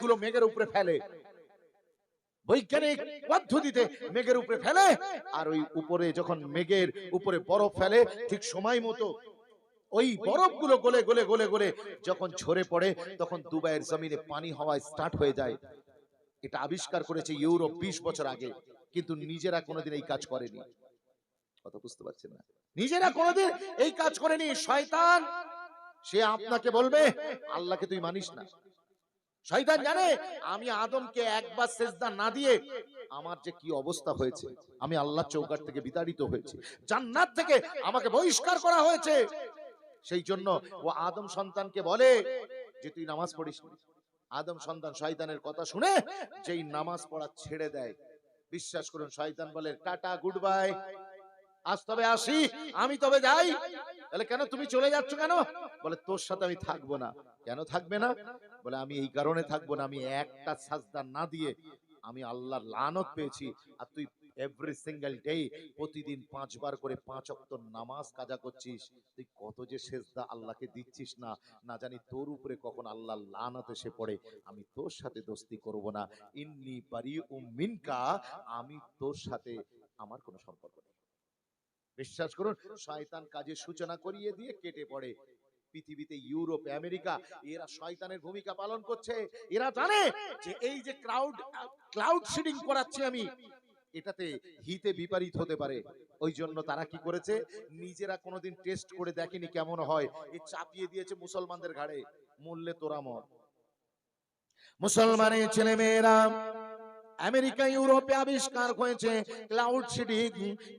গুলো মেঘের উপরে ফেলে। বৈজ্ঞানিক পদ্ধতিতে মেঘের উপরে ফেলে, আর ওই উপরে যখন মেঘের উপরে বরফ ফেলে, ঠিক সময় মতো ওই বরফগুলো গলে গলে গলে গলে যখন ঝরে পড়ে, তখন দুবাইয়ের জমিনে পানি হওয়া স্টার্ট হয়ে যায়। এটা আবিষ্কার করেছে ইউরোপ বিশ বছর আগে, কিন্তু নিজেরা কোনোদিন এই কাজ করেনি। কথা বুঝতে পারছেন না? নিজেরা কোনোদিন এই কাজ করেনি, শয়তান। সে আপনাকে বলবে, আল্লাহকে তুই মানিস না। শয়তান জানে আমি আদমকে একবার সেজদা না দিয়ে আমার যে কি অবস্থা হয়েছে আমি আল্লাহ চৌকাট থেকে বিতাড়িত হয়েছে। জান্নাত থেকে আমাকে বহিষ্কার করা হয়েছে। সেই জন্য ও আদম সন্তানকে বলে যে তুই নামাজ পড়িস আদম সন্তান শয়তানের কথা শুনে যেই নামাজ পড়া ছেড়ে দেয়। বিশ্বাস করুন শয়তান বলে টাটা গুড বাই। আজ তবে আসি আমি তবে যাই। তাহলে কেন তুমি চলে যাচ্ছ কেন? বলে, তোর সাথে আমি থাকব না। কেন থাকবে না? বলে, আমি এই কারণে থাকব না। আমি একটা সাজদা না দিয়ে আমি আল্লাহর লানত পেয়েছি। আর তুই এভরি সিঙ্গেল ডে প্রতিদিন পাঁচবার করে পাঁচ অক্ত নামাজ কাজা করছিস। তুই কত যে সেজদা আল্লাহকে দিচ্ছিস না না জানি তোর উপরে কখন আল্লাহ লানত এসে পড়ে। আমি তোর সাথে দোস্তি করব না। ইন্নি পারি ও মিনকা, আমি তোর সাথে আমার কোনো সম্পর্ক নেই। বিশ্বাস করুন, শয়তান কাজের সূচনা করিয়ে দিয়ে কেটে পড়ে। পৃথিবীতে ইউরোপ আমেরিকা এরা শয়তানের ভূমিকা পালন করছে। এরা জানে যে এই যে ক্রাউড ক্লাউড সিডিং করাচ্ছি আমি এটাতে হিতে বিপরীত হতে পারে। ওই জন্য তারা কি করেছে? নিজেরা কোনোদিন টেস্ট করে দেখেনি কেমন হয়। এই চাপিয়ে দিয়েছে মুসলমানদের ঘাড়ে। মূল্যে তোরা মর। মুসলমানের ছেলে মেয়েরা আমেরিকা, ইউরোপে আবিষ্কার হয়েছে। ক্লাউড সিডিং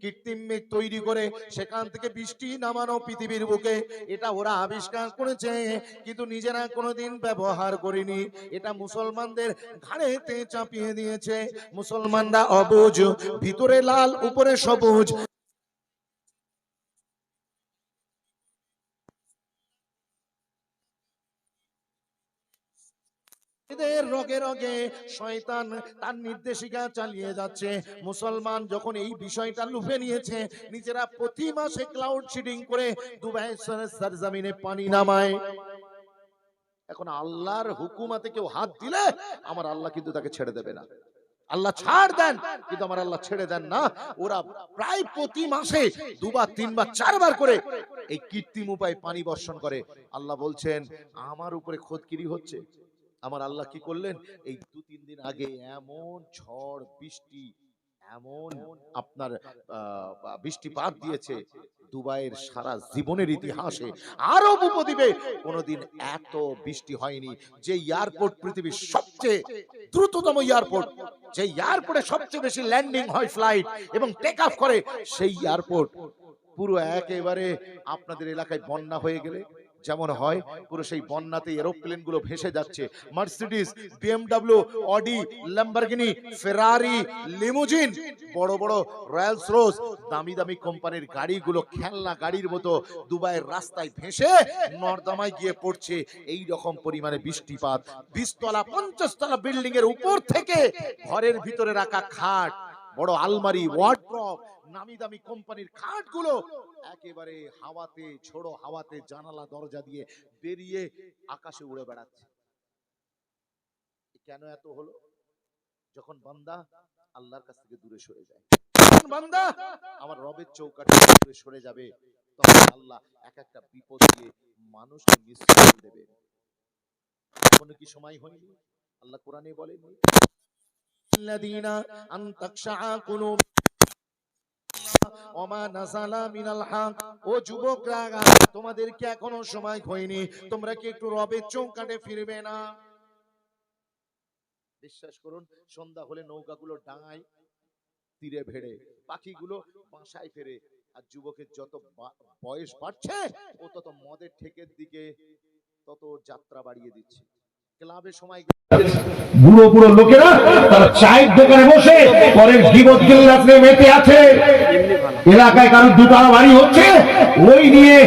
কৃত্রিম মেঘ তৈরি করে সেখান থেকে বৃষ্টি নামানো পৃথিবীর বুকে। এটা ওরা আবিষ্কার করেছে, কিন্তু নিজেরা কোনোদিন ব্যবহার করিনি। এটা মুসলমানদের ঘাড়েতে চাপিয়ে দিয়েছে। মুসলমানরা অবুজ, ভিতরে লাল, উপরে সবুজ। এদের রগে রগে শয়তান তার নির্দেশিকা চালিয়ে যাচ্ছে। মুসলমান যখন এই বিষয়টা নিয়েছে, নিজেরা প্রতি মাসে ক্লাউড করে পানি নামায়। এখন আল্লাহর হুকুমাতে কেউ হাত দিলে আমার আল্লাহ কিন্তু তাকে ছেড়ে দেবে না। আল্লাহ ছাড় দেন, কিন্তু আমার আল্লাহ ছেড়ে দেন না। ওরা প্রায় প্রতি মাসে দুবার, তিনবার, চারবার করে এই কৃত্রিম উপায় পানি বর্ষণ করে। আল্লাহ বলছেন, আমার উপরে খোদকিরি হচ্ছে। আমার আল্লাহ কি করলেন? এই দু তিন দিন আগে এমন ঝড় বৃষ্টি এমন আপনার বৃষ্টিপাত দিয়েছে দুবাইয়ের সারা জীবনের ইতিহাসে। আরব উপদ্বীপে কোনোদিন এত বৃষ্টি হয়নি যে এয়ারপোর্ট পৃথিবীর সবচেয়ে দ্রুততম এয়ারপোর্ট যে এয়ারপোর্টে সবচেয়ে বেশি ল্যান্ডিং হয় ফ্লাইট এবং টেক অফ করে সেই এয়ারপোর্ট। পুরো একেবারে আপনাদের এলাকায় বন্যা হয়ে গেলে যেমন হয় পুরো সেই বন্যাতে এরোপ্লেনগুলো ভেসে যাচ্ছে। Mercedes BMW Audi Lamborghini Ferrari limousine বড় বড় রয়্যালস রোজ দামি দামি কোম্পানির গাড়িগুলো খেলনা গাড়ির মতো দুবাইয়ের রাস্তায় ভেসে নর্দমায় গিয়ে পড়ছে। এই রকম পরিমাণে বৃষ্টিপাত। বিশতলা পঞ্চাশতলা বিল্ডিং এর উপর থেকে ঘরের ভিতরে রাখা খাট বড় আলমারি ওয়ার্ড্রপ নামি দামি কোম্পানির খাটগুলো একেবারে হাওয়াতে ছোড়ো হাওয়াতে জানালা দরজা দিয়ে বেরিয়ে আকাশে উড়ে বেড়াচ্ছে কেন এত হলো যখন বান্দা আল্লাহর কাছ থেকে দূরে সরে যায় যখন বান্দা আমার রবের চৌকাঠে দূরে সরে যাবে তখন আল্লাহ এক একটা বিপদ দিয়ে মানুষকে মিশ্রণ দেবে কোনো কি সময় হয়নি আল্লাহ কোরআনে বলেনি الذين أن تخشع قلوب তোমাদের কি এখনও সময় হয়নি। তোমরা কি একটু রবের চৌকাটে ফিরবে না? বিশ্বাস করুন, সন্ধ্যা হলে নৌকাগুলো ডাঙায়, তীরে ভেড়ে, পাখিগুলো বাসায় ফেরে। আর যুবকের যত বয়স বাড়ছে, ও তত মদের ঠেকের দিকে তত যাত্রা বাড়িয়ে দিচ্ছে। ক্লাবের সময় বুড়ো বুড়ো লোকেরা, তারা চায়ের দোকানে বসে, পরের গিল্লাতে মেতে আছে। এলাকায় কারও দুতলা বাড়ি হচ্ছে, ওই নিয়ে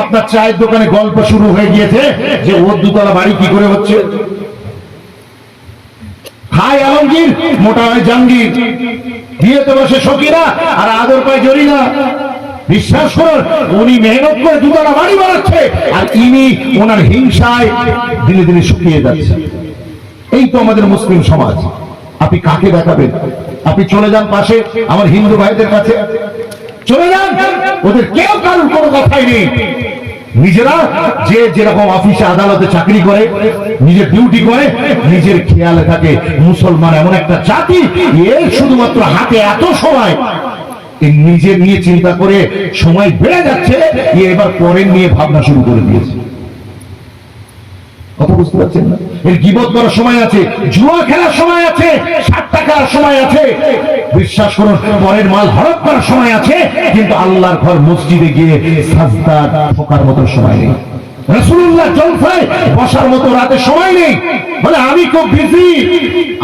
আপনার চায়ের দোকানে গল্প শুরু হয়ে গিয়েছে যে ওর দুতলা বাড়ি কি করে হচ্ছে। আলমগীর, মোটা হয় বসে আর আদর পায় বিশ্বাস করুন, উনি মেহনত করে দুতলা বাড়ি বানাচ্ছে আর ইনি ওনার হিংসায় দিনে দিনে শুকিয়ে যাচ্ছে। এই তো আমাদের মুসলিম সমাজ। আপনি কাকে দেখাবেন? আপনি চলে যান পাশে, আমার হিন্দু ভাইদের কাছে। চলে যান। ওদের কেউ কারোর কোনো কথাই নেই। নিজেরা যে যেরকম অফিসে আদালতে চাকরি করে, নিজের ডিউটি করে, নিজের খেয়ালে থাকে মুসলমান এমন একটা জাতি এর শুধুমাত্র হাতে এত সময়। নিজের নিয়ে চিন্তা করে সময় বেড়ে যাচ্ছে এবার পরের নিয়ে ভাবনা শুরু করে দিয়েছে। কথা বুঝতে পারছেন না? এর গিবত করার সময় আছে, জুয়া খেলার সময় আছে কিন্তু আল্লাহর ঘর মসজিদে গিয়ে সাজদা ঠোকার মতো সময় নেই। রসুল্লাহ বসার মতো রাতে সময় নেই। বলে, আমি খুব বিজি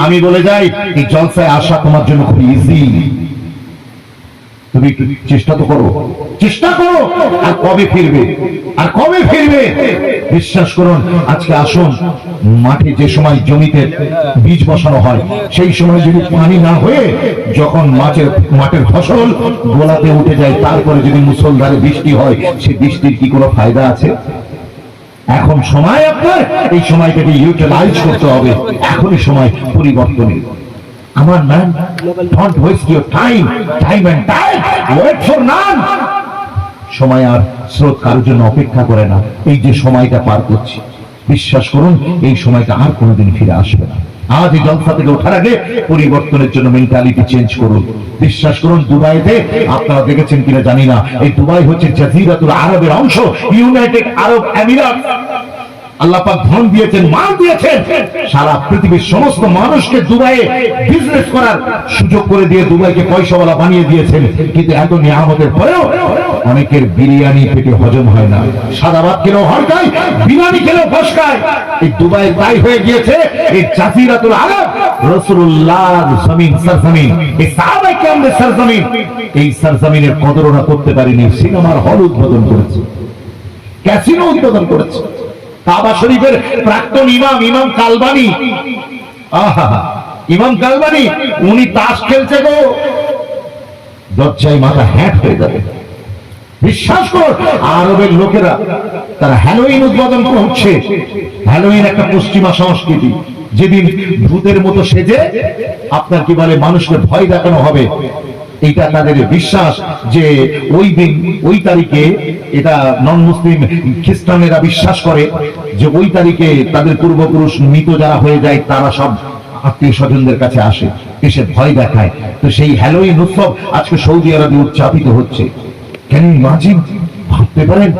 আমি বলে যাই, এই জলসায় আসা তোমার জন্য খুব ইজি তুমি চেষ্টা তো করো। চেষ্টা করো, আর কবে ফিরবে? আর কবে ফিরবে? বিশ্বাস করুন, আজকে আসুন, মাঠে যে সময় জমিতে বীজ বসানো হয়, সেই সময় যদি পানি না হয়ে যখন মাছের, মাঠের ফসল গোলাতে উঠে যায়, তারপরে যদি মুসলধারে বৃষ্টি হয়, সে বৃষ্টির কি কোনো ফায়দা আছে? এখন সময় আপনার, এই সময়টাকে ইউটিলাইজ করতে হবে, এখনই সময় পরিবর্তনের। আমার man don't waste your time time and time wait for none সময় আর স্রোত কারোর জন্য অপেক্ষা করে না। এই যে সময়টা পার করছি, বিশ্বাস করুন, এই সময়টা আর কোনোদিন ফিরে আসবে না। আজ এই জলসা থেকে ওঠার আগে পরিবর্তনের জন্য মেন্টালিটি চেঞ্জ করুন। বিশ্বাস করুন, দুবাইতে আপনারা দেখেছেন কিনা জানি না, এই দুবাই হচ্ছে জাজিরাতুল আরবের অংশ, ইউনাইটেড আরব আমিরাত আল্লাহ পাক ধন দিয়েছেন, মাল দিয়েছেন। সারা পৃথিবীর সমস্ত মানুষকে দুবাইয়ে বিজনেস করার সুযোগ করে দিয়ে দুবাইকে পয়সাওয়ালা বানিয়ে দিয়েছেন। কিন্তু এত নিয়ামতের পরেও অনেকের বিরিয়ানি পেটে হজম হয় না। সাদা ভাত খেলেও হরকায় বিরিয়ানি খেলেও ফসকায় এই দুবাই তাই হয়ে গিয়েছে, এই জাজিরাতুল আরব রাসূলুল্লাহ জমিন, সরজমিন। এই সাহাবায়ে কেরামদের সরজমিন। এই সরজমিনের কদর করতে পারেনি, সিনেমার হল উদ্বোধন করেছে। ক্যাসিনো উদ্বোধন করেছে। কাবা শরীফের প্রাক্তন ইমাম ইমাম কালবানি। ইমাম কালবানি, উনি তাস খেলছে গো। দরজায় মাথা হ্যাট হয়ে যাবে। বিশ্বাস কর, আরবের লোকেরা, তারা হ্যালোইন উদ্বোধন করছে। হ্যালোইন একটা পশ্চিমা সংস্কৃতি। যেদিন ভূতের মতো সেজে, আপনার কি বলে, মানুষকে ভয় দেখানো হবে? এটা তাদের বিশ্বাস যে ওই দিন, ওই তারিখে এটা নন মুসলিম খ্রিস্টানেরা বিশ্বাস করে যে ওই তারিখে তাদের পূর্বপুরুষ মৃত যারা হয়ে যায়, তারা সব আত্মীয় স্বজনদের কাছে আসে, এসে ভয় দেখায়। তো সেই হ্যালোইন উৎসব আজকে সৌদি আরবে উদযাপিত হচ্ছে। কেন ইমাজিন? ভাবতে পারেন?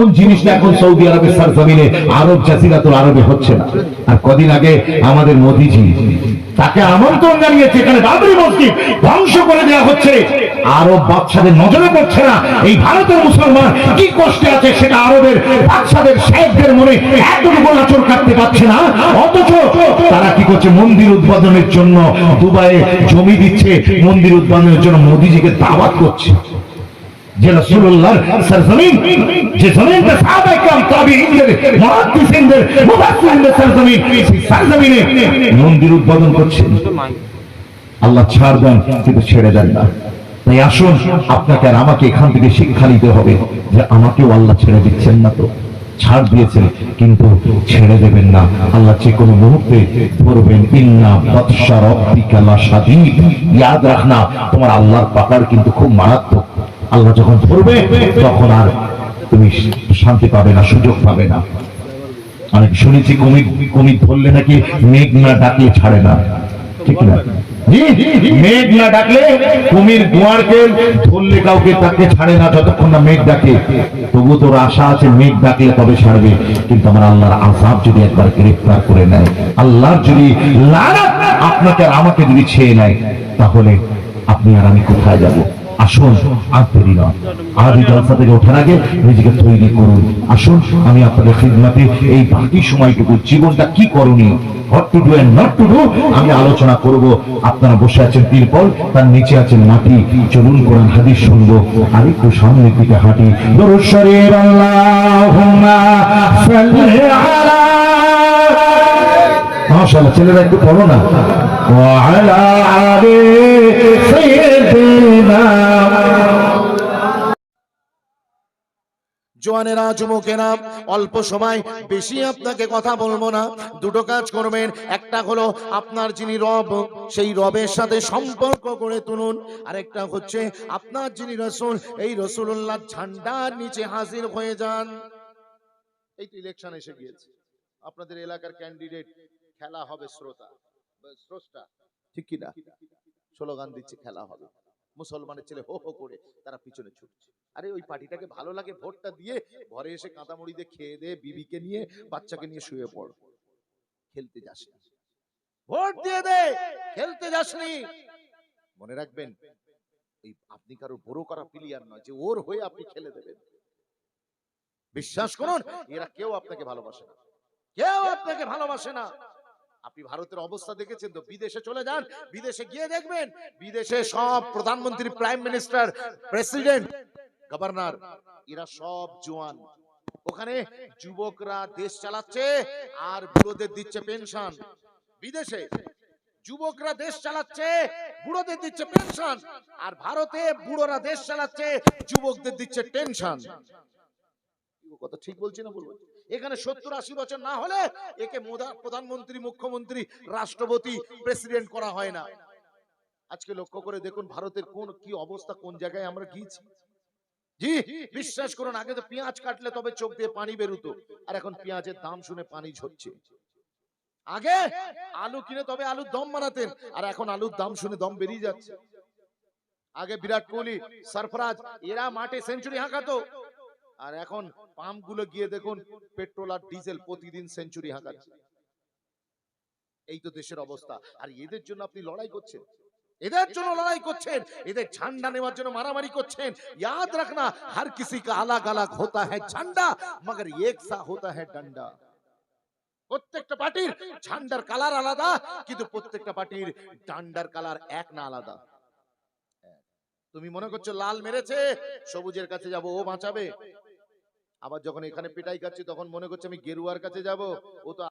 কোন জিনিসটা এখন সৌদি আরবের সরজমিনে আরব জাসিরাতুল আরবে হচ্ছে না। আর কদিন আগে আমাদের মোদিজি তাকে আমন্ত্রণ জানিয়েছে, এখানে বাবরি মসজিদ ধ্বংস করে দেওয়া হচ্ছে। আরব বাদশাদের নজরে পড়ছে না। এই ভারতের মুসলমান কি কষ্টে আছে সেটা আরবের বাদশাদের শেখদের মনে এতটুকু আচর কাটতে পারছে না। অথচ তারা কি করছে? মন্দির উদ্বোধনের জন্য দুবাইয়ে জমি দিচ্ছে। মন্দির উদ্বোধনের জন্য মোদিজিকে দাওয়াত করছে। যে রাসূলুল্লাহর সরজমিন যে জমিনটা সাহাবায়ে کرام তাবিঈনদের মুহাদ্দিসিনদের মুফাসসিরিনদের সরজমিন সেই সরজমিনে মন্দির উদ্বোধন করছেন আল্লাহ ছাড় দেন কিন্তু ছেড়ে দেন না তাই আসুন আপনাকে আর আমাকে এখান থেকে শিক্ষা নিতে হবে যে আমাকেও আল্লাহ ছেড়ে দিচ্ছেন না তো ছাড় দিয়েছেন কিন্তু ছেড়ে দেবেন না আল্লাহ যে কোনো মুহূর্তে ধরবেন ইন্না বাদশা রব্বিকা লাশাদীদ ইয়াদ রাখনা তোমার আল্লাহর পাকার কিন্তু খুব মারাত্মক আল্লাহ যখন ধরবে, তখন আর তুমি শান্তি পাবে না, সুযোগ পাবে না। অনেক শুনেছি, কুমির কুমির ধরলে নাকি মেঘ না ডাকলে ছাড়ে না। ঠিক না? মেঘ না ডাকলে কুমির গোয়ারকে ধরলে কাউকে তাকে ছাড়ে না, যতক্ষণ না মেঘ ডাকে। তবু তোর আশা আছে, মেঘ ডাকলে তবে ছাড়বে। কিন্তু আমার আল্লাহর আজাব যদি একবার গ্রেফতার করে নেয়, আল্লাহর যদি আপনাকে আর আমাকে যদি ছেয়ে নেয়, তাহলে আপনি আর আমি কোথায় যাব? আসুন, আর দেরি নয়। আজ এই জলসা থেকে ওঠার আগে নিজেকে তৈরি করুন। আসুন, আমি আপনাদের খিদমাতে এই বাকি সময়টুকু জীবনটা কি করণীয় what to do and not to do, আমি আলোচনা করব। আপনারা বসে আছেন তিরপল, তার নিচে আছেন মাটি। চলুন কোরআন হাদিস শুনব। আর একটু সামনের দিকে হাঁটি। দরুদ শরীফ আলা ماشاءالله ছেলেরা একটু পড়ো না। ওয়া আলা আলি সাইয়্যিদিনা। জোয়ানেরা, যুবকেরা, অল্প সময় বেশি আপনাকে কথা বলব না। দুটো কাজ করবেন। একটা হলো আপনার যিনি রব, সেই রবের সাথে সম্পর্ক করে তুলুন। আরেকটা হচ্ছে আপনার যিনি রসুল, এই রসুল্লাহ ঝান্ডার নিচে হাজির হয়ে যান। এই তো ইলেকশন এসে গিয়েছে। আপনাদের এলাকার ক্যান্ডিডেট খেলা হবে শ্রোতা। স্রষ্টা। ঠিক কি না? স্লোগান দিচ্ছে, খেলা হবে। মুসলমানের ছেলে হো হো করে তারা পিছনে ছুটছে। আরে ওই পার্টিটাকে ভালো লাগে ভোটটা দিয়ে ঘরে এসে কাঁচামুড়ি দিয়ে খেয়ে দে, বিবিকে নিয়ে, বাচ্চাকে নিয়ে শুয়ে পড়। খেলতে যাস না। ভোট দিয়ে দে, খেলতে যাসনি মনে রাখবেন এই আপনি কারও বড় করা প্লেয়ার নয়, যে ওর হয়ে আপনি খেলে দেবেন। বিশ্বাস করুন, এরা কেউ আপনাকে ভালোবাসে না। কেউ আপনাকে ভালোবাসে না। আপনি ভারতের অবস্থা দেখেছেন তো? বিদেশে চলে যান বিদেশে গিয়ে দেখবেন। বিদেশে সব প্রধানমন্ত্রী প্রাইম মিনিস্টার প্রেসিডেন্ট গভর্নর এরা সব জোয়ান। ওখানে যুবকরা দেশ চালাচ্ছে আর বুড়োদের দিচ্ছে পেনশন বিদেশে যুবকরা দেশ চালাচ্ছে বুড়োদের দিচ্ছে পেনশন আর ভারতে বুড়োরা দেশ চালাচ্ছে যুবকদের দিচ্ছে টেনশন কথা ঠিক বলছি না বলব এখানে সত্তর আশি বছর না হলে একে প্রধানমন্ত্রী, মুখ্যমন্ত্রী, রাষ্ট্রপতি, প্রেসিডেন্ট করা হয় না। আজকে লক্ষ্য করে দেখুন ভারতের কোন, কি অবস্থা, কোন জায়গায় আমরা গিয়েছি। জি, বিশ্বাস করুন, আগে তো পেঁয়াজ কাটলে তবে চোখ দিয়ে পানি বেরোতো, আর এখন পেঁয়াজের দাম শুনে পানি ঝরছে। আগে আলু কিনে তবে আলুর দম বানাতেন, আর এখন আলুর দাম শুনে দম বেরিয়ে যাচ্ছে। আগে বিরাট কোহলি, সরফরাজ, এরা মাঠে সেঞ্চুরি হাঁকাতো। আর এখন পাম্পগুলো গিয়ে দেখুন, পেট্রোল আর ডিজেল প্রতিদিন সেঞ্চুরি হাঁকাচ্ছে। এই তো দেশের অবস্থা। আর এদের জন্য আপনি লড়াই করছেন। এদের জন্য লড়াই করছেন। এদের ঝান্ডা নেওয়ার জন্য মারামারি করছেন। ইয়াদ রাখনা হর কিসি কা আলাগ আলাগ হতা হ্যাঁ ঝান্ডা, মগর এক সা হতা হ্যাঁ ডান্ডা। প্রত্যেকটা পার্টির ঝান্ডার কালার আলাদা, কিন্তু প্রত্যেকটা পার্টির ডান্ডার কালার এক না আলাদা। তুমি মনে করছ লাল মেরেছে, সবুজের কাছে যাব, ও বাঁচাবে? আবার যখন এখানে পিটাই খাচ্ছি তখন মনে করছে আমি গেরুয়ার কাছে যাব। ও তো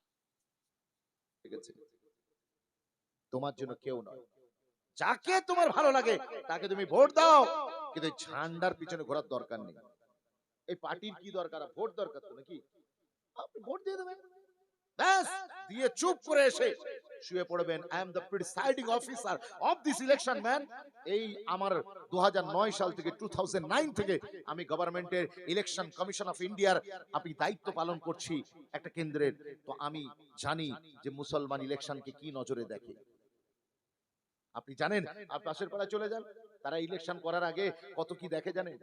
তোমার জন্য কেউ নয়। যাকে তোমার ভালো লাগে তাকে তুমি ভোট দাও। কিন্তু ঝান্ডার পিছনে ঘোরার দরকার নেই। এই পার্টির কি দরকার? ভোট দরকার তো নাকি? আপনি ভোট দিয়ে দেবেন। ব্যাস দিয়ে চুপ করে এসে শুয়ে পড়বেন। I am the presiding officer of this election man এই আমার 2009 সাল থেকে 2009 থেকে আমি গভর্নমেন্টের ইলেকশন কমিশন অফ ইন্ডিয়ার আমি দায়িত্ব পালন করছি একটা কেন্দ্রের। তো আমি জানি যে মুসলমান ইলেকশনকে কি নজরে দেখে। আপনি জানেন, আপনি পাশের পাড়ায় চলে যান, তারা ইলেকশন করার আগে কত কি দেখে জানেন?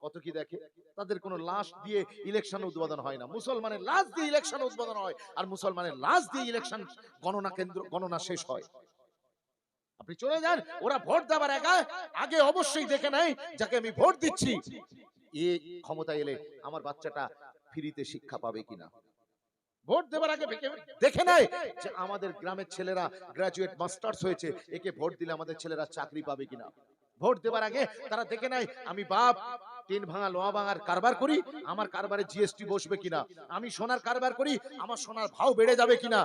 কত কি দেখে? তাদের কোনো লাশ দিয়ে ইলেকশন উদ্বোধন হয় না। মুসলমানের লাশ দিয়ে ইলেকশন উদ্বোধন হয় আর মুসলমানের লাশ দিয়ে ইলেকশন গণনা কেন্দ্র গণনা শেষ হয়। আপনি চলে যান, ওরা ভোট দেওয়ার একা আগে অবশ্যই দেখে নেয় যাকে আমি ভোট দিচ্ছি। এ ক্ষমতা এলে আমার বাচ্চাটা ফ্রিতে শিক্ষা পাবে কিনা। ভোট দেবার আগে দেখে- নেয় যে আমাদের গ্রামের ছেলেরা গ্রাজুয়েট মাস্টার্স হয়েছে, একে ভোট দিলে আমাদের ছেলেরা চাকরি পাবে কিনা। ভোট দেওয়ার আগে তারা দেখে নেয়, আমি বাপ টিন ভাঙা লোহা ভাঙার কারবার করি, আমার কারবারে জিএসটি বসবে কিনা? আমি সোনার কারবার করি, আমার সোনার ভাও বেড়ে যাবে কিনা?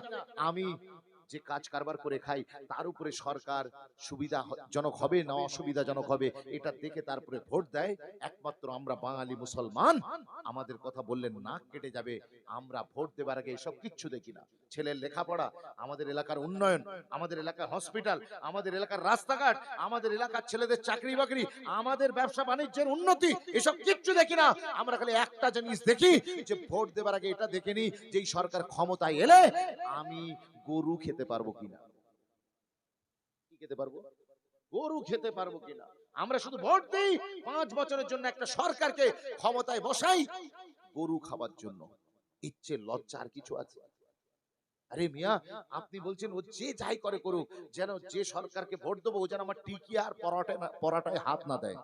আমি যে কাজ কারবার করে খাই, তার উপরে সরকার সুবিধাজনক হবে না অসুবিধাজনক হবে? এটা দেখে তারপরে ভোট দেয়। একমাত্র আমরা বাঙালি মুসলমান। আমাদের কথা বললেন নাক কেটে যাবে। আমরা ভোট দেবার আগে এসব কিচ্ছু দেখি না। ছেলের লেখাপড়া, আমাদের এলাকার উন্নয়ন, আমাদের এলাকার হসপিটাল, আমাদের এলাকার রাস্তাঘাট, আমাদের এলাকার ছেলেদের চাকরি বাকরি, আমাদের ব্যবসা বাণিজ্যের উন্নতি, এসব কিচ্ছু দেখি না। আমরা খালি একটা জিনিস দেখি যে ভোট দেবার আগে এটা দেখে নি যে সরকার ক্ষমতায় এলে আমি গরু খেতে পারব কিনা। কি খেতে পারব? গরু খেতে পারব কিনা। আমরা শুধু ভোট দিই, পাঁচ বছরের জন্য একটা সরকারকে ক্ষমতায় বসাই গরু খাবার জন্য। ইচ্ছে, লজ্জা আর কিছু আছে? আরে মিয়া আপনি বলছেন ও যে যাই করে করুক যেন যে সরকারকে ভোট দেবো ও যেন আমার টিকিয়া আর পরোটায় পরাটায় হাত না দেয়।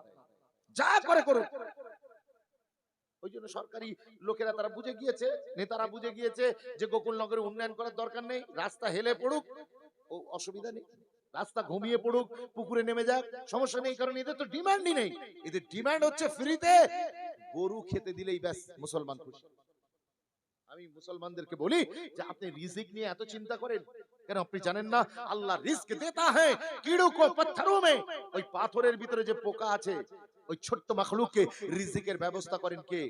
যা করে করুক। ওই জন্য সরকারি লোকেরা তারা বুঝে গিয়েছে নেতারা বুঝে গিয়েছে যে গোকুলনগরে উন্নয়ন করার দরকার নেই রাস্তা হেলে পড়ুক ও অসুবিধা নেই রাস্তা ঘুমিয়ে পড়ুক পুকুরে নেমে যাক সমস্যা নেই কারণ এদের তো ডিমান্ডই নেই। এদের ডিমান্ড হচ্ছে ফ্রিতে গরু খেতে দিলেই ব্যাস মুসলমান খুশি। আমি মুসলমানদেরকে বলি যে আপনি রিজিক নিয়ে এত চিন্তা করেন কেন আপনি জানেন না আল্লাহ রিস্ক দেতা হ্যাঁ কিড়ু কো পাথরোं में ওই পাথরের ভিতরে যে পোকা আছে ওই ছোট্ট মাখলুককে রিজিকের ব্যবস্থা করেন কে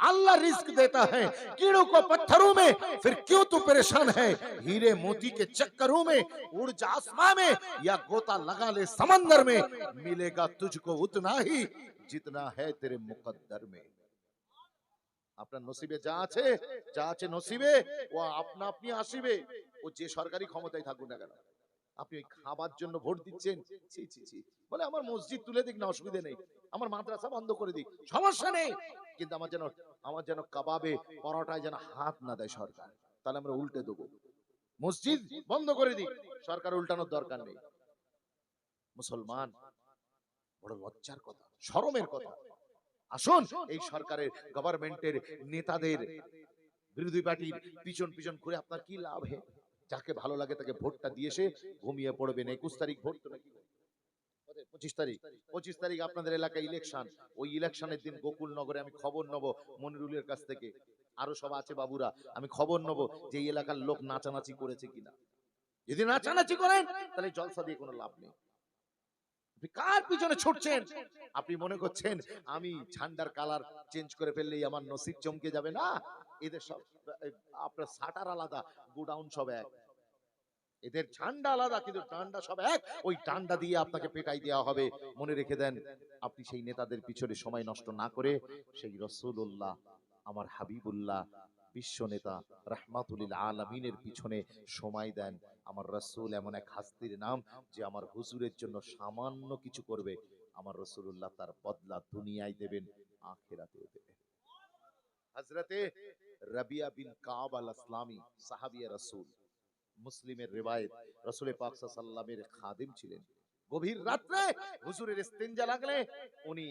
अल्लाह रिस्क देता है कीड़ों को पत्थरों में फिर क्यों तू परेशान है हीरे मोती के चक्करों में उड़ जा आसमां में या गोता लगा ले समंदर में मिलेगा तुझको उतना ही जितना है तेरे मुकद्दर में আপনার নসিবে যা আছে যা আছে নসিবে ও আপনা আপনি আসিবে। ও যে সরকারি ক্ষমতায় থাকুক না কেন? আপনি ওই খাবার জন্য ভোট দিচ্ছেন। ছি ছি ছি। বলে আমার মসজিদ তুলে দিক না অসুবিধা নেই। আমার মাদ্রাসা বন্ধ করে দিক। সমস্যা নেই। কিন্তু আমার যেন আমার যেন কাবাবে পরোটায় যেন হাত না দেয় সরকার। তাহলে আমরা উল্টে দেবো। মসজিদ বন্ধ করে দিক। সরকার উল্টানোর দরকার নেই। মুসলমান বড় লজ্জার কথা শরমের কথা। আসুন এই সরকারের গভর্নমেন্টের নেতাদের বিরোধী পার্টির পিছন পিছন ঘুরে আপনার কি লাভ হে? যাকে ভালো লাগে তাকে ভোটটা দিয়ে এসে ঘুমিয়ে পড়বেন একুশ তারিখ ভোট তো নাকি? পঁচিশ তারিখ। পঁচিশ তারিখ আপনাদের এলাকায় ইলেকশন ওই ইলেকশনের দিন গোকুল নগরে আমি খবর নেব মনিরুলের কাছ থেকে। আরও সব আছে বাবুরা আমি খবর নেব যে এলাকার লোক নাচানাচি করেছে কিনা। যদি নাচানাচি করেন তাহলে জলসা দিয়ে কোনো লাভ নেই। আপনি কার পিছনে ছুটছেন? আপনি মনে করছেন আমি ঝান্ডার কালার চেঞ্জ করে ফেললেই আমার নসিব চমকে যাবে? না এদের সব আপনার শাটার আলাদা গোডাউন সব এক। এদের ঝান্ডা আলাদা কিন্তু ডান্ডা সব এক। ওই ডান্ডা দিয়ে আপনাকে পেটাই দেওয়া হবে। মনে রেখে দেন আপনি সেই নেতাদের পিছনে সময় নষ্ট না করে সেই রসুল্লাহ আমার হাবিবুল্লাহ বিশ্ব নেতা রাহমাতুলিল আলমিনের পিছনে সময় দেন। আমার রসুল এমন এক হাস্তির নাম যে আমার হুজুরের জন্য সামান্য কিছু করবে। আমার রসুল্লাহ তার বদলা দুনিয়ায় দেবেন, আখেরাতেও দেবেন। হজরতে রবিয়া বিন কাব আল ইসলামী সাহাবিয়া রসুল, মুসলিমের রেবায়েত রসুল পাক সাল্লামের খাদিম ছিলেন। গভীর রাত্রে হুজুরের ইস্তেঞ্জা লাগলে উনি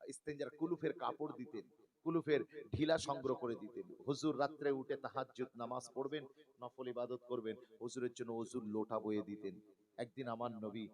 ইস্তেঞ্জার কুলুফের কাপড় দিতেন। কুলুফের ঢিলা সংগ্রহ করে দিতেন। হুজুর রাত্রে উঠে তাহাজ্জুদ নামাজ পড়বেন নফল ইবাদত করবেন। হুজুরের জন্য হুজুর লোটা বয়ে দিতেন। একদিন আমার নবী